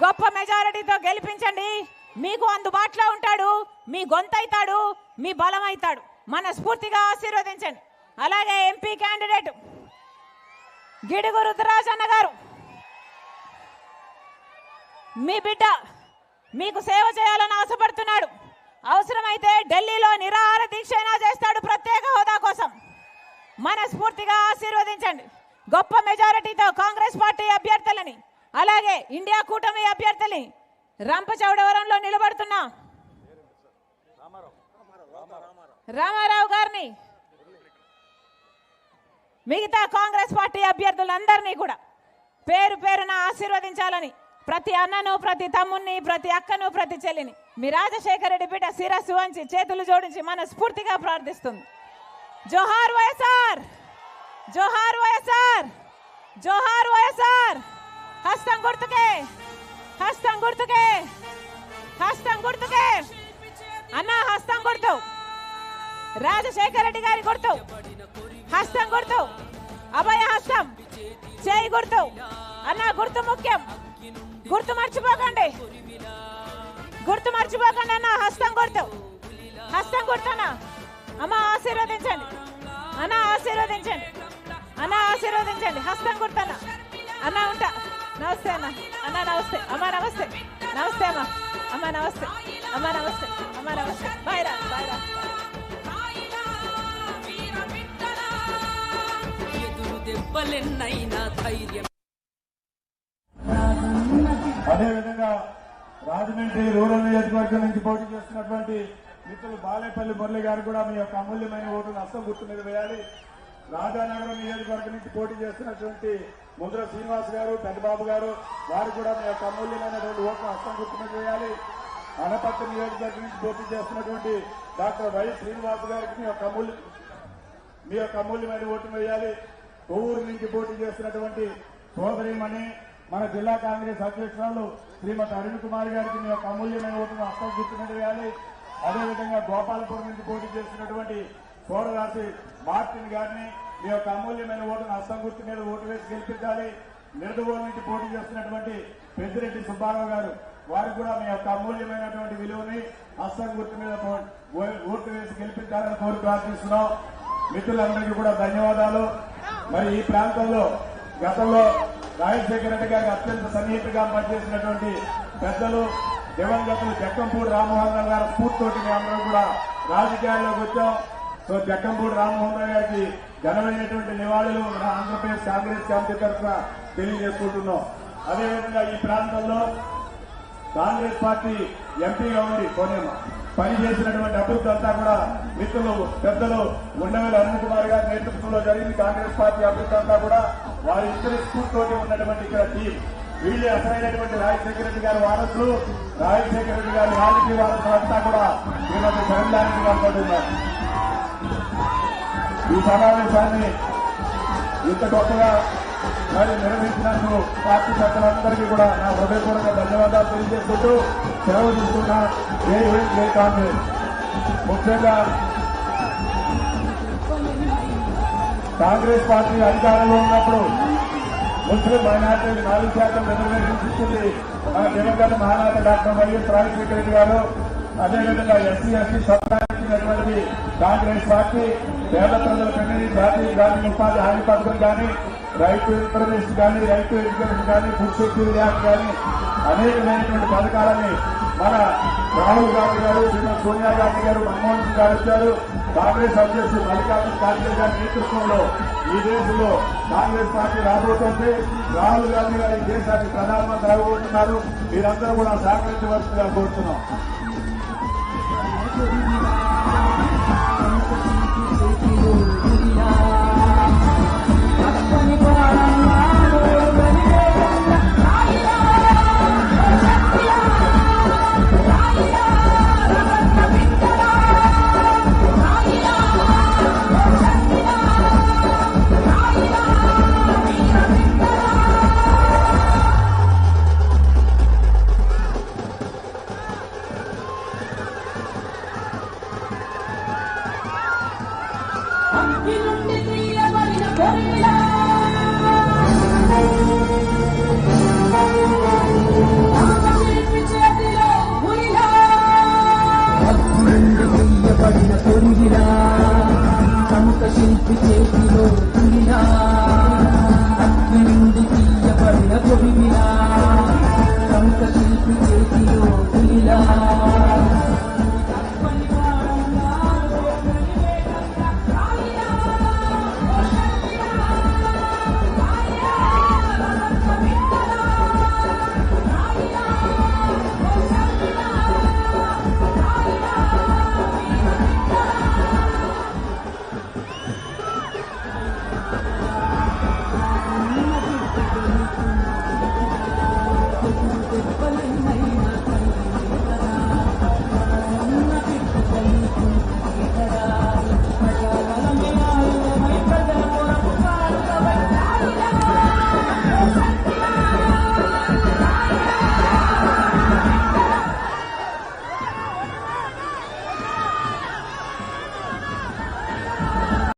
గొప్ప మెజారిటీతో గెలిపించండి. మీకు అందుబాటులో ఉంటాడు మీ గొంతైతాడు మీ బలం అవుతాడు మనస్ఫూర్తిగా ఆశీర్వదించండి. అలాగే ఎంపీ క్యాండిడేట్ గిడుగు రుద్రరాజన్న గారు. మీ బిడ్డ మీకు సేవ చేయాలని ఆశపడుతున్నాడు. అవసరమైతే ఢిల్లీలో నిరాహార దీక్ష అయినా చేస్తాడు ప్రత్యేక హోదా కోసం. మనస్ఫూర్తిగా ఆశీర్వదించండి. గొప్ప మెజారిటీతో కాంగ్రెస్ పార్టీ అభ్యర్థులని అలాగే ఇండియా కూటమి అభ్యర్థిని రంపచౌడవరంలో నిలబడుతున్నా రామారావు గారిని మిగతా కాంగ్రెస్ పార్టీ అభ్యర్థులందరినీ కూడా పేరు పేరున ఆశీర్వదించాలని ప్రతి అన్నను ప్రతి తమ్ముని ప్రతి అక్కను ప్రతి చెల్లిని మీ రాజశేఖర రెడ్డి పీట శిరస్సు వంచి చేతులు జోడించి మనస్ఫూర్తిగా ప్రార్థిస్తుంది. జోహార్ వైఎస్ఆర్! జోహార్ వైఎస్ఆర్! జోహార్ వైఎస్ఆర్! హస్తం గుర్తుకే హస్తం గుర్తుకే హస్తం గుర్తుకే అన్న హస్తం గుర్తు రాజశేఖర రెడ్డి గారి గుర్తు హస్తం గుర్తు అభయ హస్తం చేయి గుర్తు అన్న గుర్తు ముఖ్యం. గుర్తు మర్చిపోకండి. గుర్తు మర్చిపోకండి అన్న హస్తం గుర్తు హస్తం గుర్తున్నా అమ్మ ఆశీర్వదించండి. అన్న ఆశీర్వదించండి. అన్న ఆశీర్వదించండి. హస్తం గుర్తన్నా అన్న ఉంటా. నమస్తే అన్న అన్న నమస్తే అమ్మ నమస్తే నమస్తే అమ్మ అమ్మ నమస్తే అమ్మ నమస్తే అమ్మ నమస్తే బాయ్ రా బాయ్ రా దెబ్బలెన్నైనా ధైర్యం అదేవిధంగా రాజమండ్రి రూరల్ నియోజకవర్గం నుంచి పోటీ చేస్తున్నటువంటి మిత్రులు బాలేపల్లి మురళి గారు కూడా మీ యొక్క అమూల్యమైన ఓటును అస్తం గుర్తు మీద వేయాలి. రాజానగరం నియోజకవర్గం నుంచి పోటీ చేస్తున్నటువంటి ముద్ర శ్రీనివాస్ గారు పెద్దబాబు గారు వారు కూడా మీ యొక్క అమూల్యమైనటువంటి ఓటును హస్తం గుర్తు చేయాలి. వేయాలి నియోజకవర్గం నుంచి పోటీ చేస్తున్నటువంటి డాక్టర్ వై శ్రీనివాస్ గారికి మీ యొక్క అమూల్య మీ యొక్క అమూల్యమైన ఓటును వేయాలి. కొవ్వూరు నుంచి పోటీ చేస్తున్నటువంటి సోదరిమణి మన జిల్లా కాంగ్రెస్ అధ్యక్షురాలు శ్రీమతి అరుణ్ కుమార్ గారికి మీ యొక్క అమూల్యమైన ఓటును హస్తం గుర్తున్నట్టు వేయాలి అదేవిధంగా గోపాలపురం నుంచి పోటీ చేస్తున్నటువంటి సోడరాశి మార్టిన్ గారిని మీ యొక్క అమూల్యమైన ఓటును అస్తం గుర్తు మీద ఓటు వేసి గెలిపించాలి. నిడదవోలు నుంచి పోటీ చేస్తున్నటువంటి పెద్దిరెడ్డి సుబ్బారావు గారు వారికి కూడా మీ యొక్క అమూల్యమైనటువంటి విలువని అస్తం గుర్తు మీద ఓటు వేసి గెలిపించాలని కోరి ప్రార్థిస్తున్నాం. మిత్రులందరికీ కూడా ధన్యవాదాలు. మరి ఈ ప్రాంతంలో గతంలో రాజశేఖర రెడ్డి గారికి అత్యంత సన్నిహితంగా పనిచేసినటువంటి పెద్దలు దివంగతులు జక్కంపూడి రామ్మోహన్ గారు గారి స్ఫూర్తితోటి మేమందరం కూడా రాజకీయాల్లోకి వచ్చాం. సో జక్కంపూడి రామ్మోహన్ రావు గారికి ఘనమైనటువంటి నివాళులు మన ఆంధ్రప్రదేశ్ కాంగ్రెస్ కమిటీ తరఫున తెలియజేసుకుంటున్నాం. అదేవిధంగా ఈ ప్రాంతంలో కాంగ్రెస్ పార్టీ ఎంపీగా ఉండి కోనేమ పనిచేసినటువంటి అభివృద్ధి అంతా కూడా మిత్రులు పెద్దలు ఉండవేలు అరుణ్ కుమార్ గారి నేతృత్వంలో జరిగింది. కాంగ్రెస్ పార్టీ అభివృద్ధి అంతా కూడా వారి ఇద్దరి స్ఫూర్తితోటి ఉన్నటువంటి ఇక్కడ టీం. వీళ్ళే అసలైనటువంటి రాజశేఖర రెడ్డి గారి వారసులు. రాజశేఖర రెడ్డి గారి రాజకీయ వారసులు అంతా కూడా శ్రీమతి శరణానికి అనుకుంటున్నారు ఈ సమావేశాన్ని ఇంత గొప్పగా మరి నిర్వహించినందుకు పార్టీ పెద్దలందరికీ కూడా నా హృదయపూర్వక ధన్యవాదాలు తెలియజేసుకుంటూ సెలవు తీసుకున్నా జై హింద్ జై కాంగ్రెస్. ముఖ్యంగా కాంగ్రెస్ పార్టీ అధికారంలో ఉన్నప్పుడు ముస్లిం మైనార్టీలకు నాలుగు శాతం రిజర్వేషన్ ఇచ్చింది మన దివంగత మహానాథ డాక్టర్ వైఎస్ రాజశేఖర రెడ్డి గారు. అదేవిధంగా ఎస్సీ ఎస్టీ సత్తాయిచ్చినటువంటి కాంగ్రెస్ పార్టీ పేద ప్రజల పెళ్ళి జాతీయ గ్రామీణ ఉపాధి హామీ పథకం కానీ రైతు ఇన్ఫర్మేషన్ కానీ రైతు ఎడ్యుకేషన్ కానీ ఫుడ్ సెక్యూరిటీ యాక్ట్ కానీ అనేకమైనటువంటి పథకాలని మన రాహుల్ గాంధీ గారు శ్రీమతి సోనియా గాంధీ గారు మన్మోహన్ సింగ్ గారు వచ్చారు. కాంగ్రెస్ అధ్యక్షుడు మల్లికార్జున ఖార్గే గారి నేతృత్వంలో ఈ దేశంలో కాంగ్రెస్ పార్టీ రాబోతోంది. రాహుల్ గాంధీ గారి దేశానికి ప్రధానమంత్రి అవ్వబోతున్నారు. మీరందరూ కూడా సహకరించవలసిందిగా కోరుతున్నాం. Thank you. Gracias.